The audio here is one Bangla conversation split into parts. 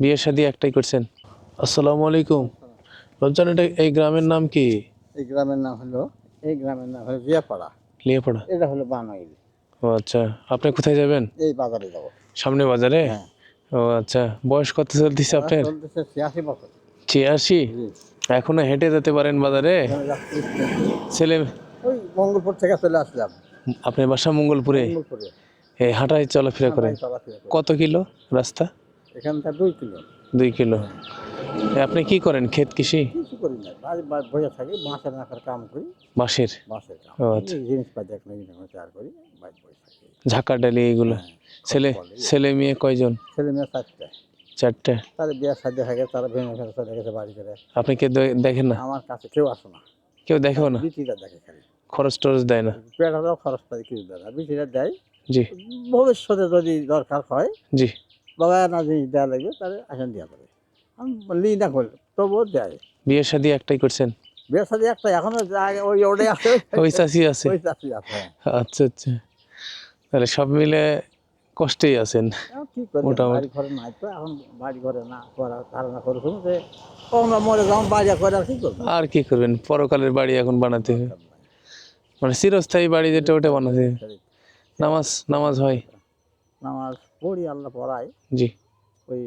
বিয়ে শাদী একটাই করছেন। আসসালামু আলাইকুম। রমজান এটা এই গ্রামের নাম কি? এই গ্রামের নাম হলো এই গ্রামের নাম হলো জিয়াপাড়া লিয়াপাড়া। এটা হলো বানাইল। ও আচ্ছা আপনি কোথায় যাবেন? এই বাজারে যাব। সামনে বাজারে? হ্যাঁ। ও আচ্ছা বয়স কত চলতেছে আপনার? চলতেছে ছিয়াশি বছর। ছিয়াশি? এখনও হেঁটে যেতে পারেন বাজারে? ছেলে ওই মঙ্গলপুর থেকে চলে আসলাম। আপনার বাসা মঙ্গলপুরে? মঙ্গলপুরে। এই হাঁটায় চলাফেরা করেন আমরাই চলাফেরা করি। কত কিলো রাস্তা? এখানটা দুই কিলো। দুই কিলো। আপনি কি করেন? ক্ষেত কৃষি? কিছু করি না। বসে থাকি বাঁশের নাকার কাম করি। বাঁশের? বাঁশের কাম আচ্ছা। জিনিসপাতি এক নয় তৈরি করি ঝাঁকা ডালি এগুলো? হ্যাঁ, ছেলে ছেলে মেয়ে কয়জন? ছেলে মেয়ে চারটে। চারটে। তাদের বিয়ে সাথে থাকে তারা ভেঙে ফেলে চলে গেছে বাড়ি করে। আপনি কে দেখেন না? আমার কাছে কেউ আসে না। কেউ দেখেও না? বিটিটা দেখে খালি। খরচ টরচ দেয় না? পেটাটাও খরচ পাতি কিছু দেয় না। বিটিটা দেয়। জি। ভবিষ্যতে যদি দরকার হয় জি। বাবা না জিনিস দেওয়া লাগবে তাহলে আসেন দেওয়া যাবে আমি লি না করলে তবুও দেয়। বিয়ে শাদী একটাই করছেন? বিয়ের সাথে একটা এখনও যা- ওই ওটাই আছে। ওই চাষি আছে? ওই আছে আচ্ছা আচ্ছা। তাহলে সব মিলে কষ্টেই আছেন। মোটামুটি। ঘরে নাই তো এখন বাড়ি ঘরে না করা ধারণা করে শুনুন যে আমরা মরে যাও বাড়ি করে আর কি করব আর কি করবেন? পরকালের বাড়ি এখন বানাতে হবে। মানে চিরস্থায়ী বাড়ি যেটা ওটা বানাতে নামাজ নামাজ হয়। নামাজ পড়ি আল্লাহ পড়াই জি। ওই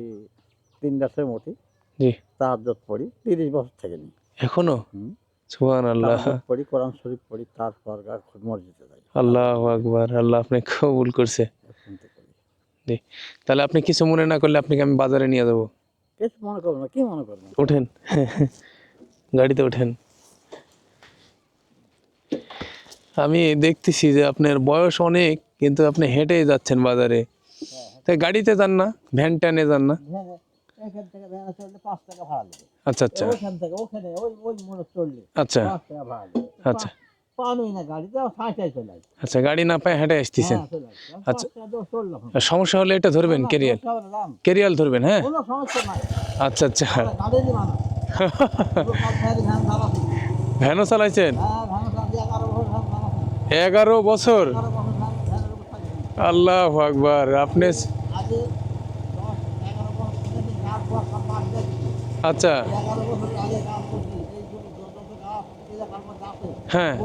তিন তিনটা সেমটি জি। তাহাজ্জত পড়ি তিরিশ বছর থেকে নি এখনও। সুহান আল্লাহ পড়ি কোরআন শরীফ পড়ি তারপর মসজিদে যাই। আল্লাহ আকবার আল্লাহ আপনি কবুল করছে। জি। তাহলে আপনি কিছু মনে না করলে আপনাকে আমি বাজারে নিয়ে যাব। কিছু মনে করব না কি মনে করব? ওঠেন। গাড়িতে ওঠেন। আমি দেখতেছি যে আপনার বয়স অনেক কিন্তু আপনি হেঁটেই যাচ্ছেন বাজারে। তাই গাড়িতে যান না? ভ্যান ট্যানে যান না? ভাড়া নেবে। আচ্ছা আচ্ছা। আচ্ছা। আচ্ছা। আচ্ছা গাড়ি না পায় হেঁটে আসতেছেন? হ্যাঁ আচ্ছা। সমস্যা হলে এটা ধরবেন কেরিয়াল। কেরিয়াল ধরবেন হ্যাঁ? আচ্ছা আচ্ছা। ভ্যানও চালাইছেন? হ্যাঁ এগারো বছর। আল্লাহ আকবার, আপনি। আচ্ছা হ্যাঁ।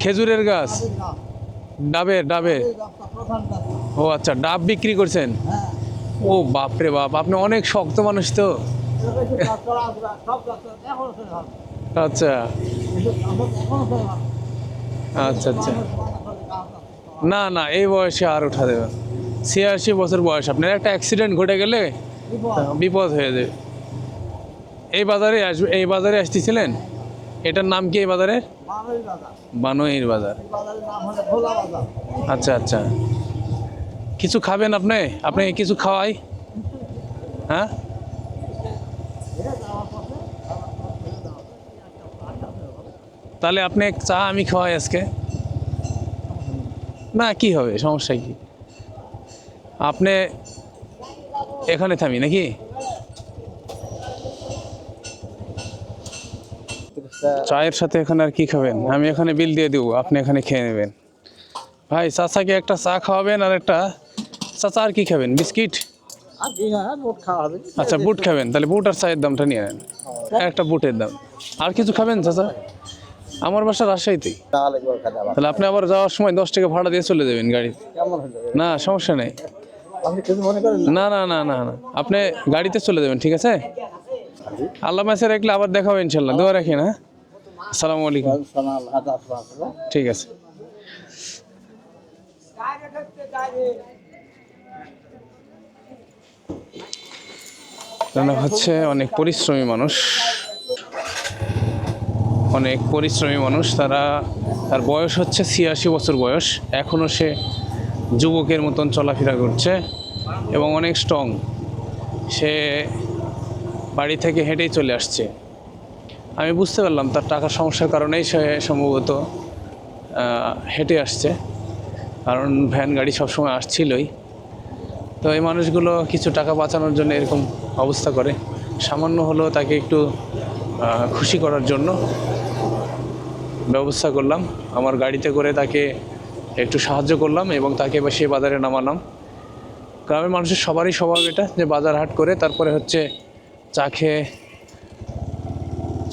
খেজুরের গাছ। ডাবের ডাবের। ও আচ্ছা ডাব বিক্রি করছেন। ও বাপরে বাপ, আপনি অনেক শক্ত মানুষ তো। আচ্ছা। আচ্ছা আচ্ছা মানুষ মনে করে গাছ আছে। না না এই বয়সে আর উঠা দেবেন ছিয়াশি বছর বয়স আপনার একটা অ্যাক্সিডেন্ট ঘটে গেলে বিপদ। হয়ে যাবে। এই বাজারে আসবে এই বাজারে আসতেছিলেন? এটার নাম কি এই বাজারের? ভোলা বাজার। আচ্ছা আচ্ছা। কিছু খাবেন আপনি? আপনি কিছু খাওয়াই? হ্যাঁ? তাহলে আপনি চা আমি খাওয়াই আজকে। না কি হবে? সমস্যা কি? আপনি এখানে থামি নাকি? চায়ের সাথে এখানে আর কি খাবেন? আমি এখানে বিল দিয়ে দেবো আপনি এখানে খেয়ে নেবেন। ভাই চাচাকে একটা চা খাওয়াবেন আর একটা চাচা আর কি খাবেন? বিস্কিট? আচ্ছা বুট খাবেন। তাহলে বুট আর চায়ের দামটা নিয়ে নেন। একটা বুটের দাম। আর কিছু খাবেন চাচা? আমার বাসা রাজশাহীতেই। তাহলে আপনি আবার যাওয়ার সময় দশ টাকা ভাড়া দিয়ে চলে যাবেন গাড়িতে না, সমস্যা নেই। না? না না না না। আপনি গাড়িতে চলে যাবেন, ঠিক আছে? আল্লাহ মাসে রাখলে আবার দেখা হবে ইনশাল্লাহ দোয়া রাখেন হ্যাঁ? আসসালামু আলাইকুম। ঠিক আছে। হচ্ছে অনেক পরিশ্রমী মানুষ। অনেক পরিশ্রমী মানুষ, তারা, তার বয়স হচ্ছে ছিয়াশি বছর বয়স। এখনও সে যুবকের মতন চলাফেরা করছে এবং অনেক স্ট্রং সে বাড়ি থেকে হেঁটেই চলে আসছে। আমি বুঝতে পারলাম তার টাকার সমস্যার কারণেই সে সম্ভবত হেঁটে আসছে। কারণ ভ্যান গাড়ি সবসময় আসছিলই। তো এই মানুষগুলো কিছু টাকা বাঁচানোর জন্য এরকম অবস্থা করে। সামান্য হলেও তাকে একটু খুশি করার জন্য ব্যবস্থা করলাম। আমার গাড়িতে করে তাকে একটু সাহায্য করলাম এবং তাকে সে বাজারে নামালাম। গ্রামের মানুষের সবারই স্বভাব এটা যে বাজার হাট করে তারপরে হচ্ছে চা খেয়ে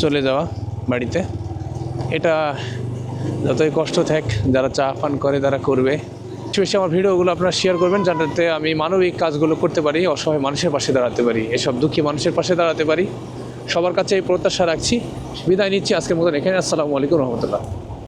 চলে যাওয়া বাড়িতে। এটা যতই কষ্ট থাক, যারা চা পান করে তারা করবে। বেশি বেশি আমার ভিডিওগুলো আপনারা শেয়ার করবেন যাতে আমি মানবিক কাজগুলো করতে পারি, অসহায় মানুষের পাশে দাঁড়াতে পারি, এসব দুঃখী মানুষের পাশে দাঁড়াতে পারি। সবার কাছে এই প্রত্যাশা রাখছি। বিদায় নিচ্ছি আজকের মতন এখানে। আসসালামু আলাইকুম রহমতুল্লাহ।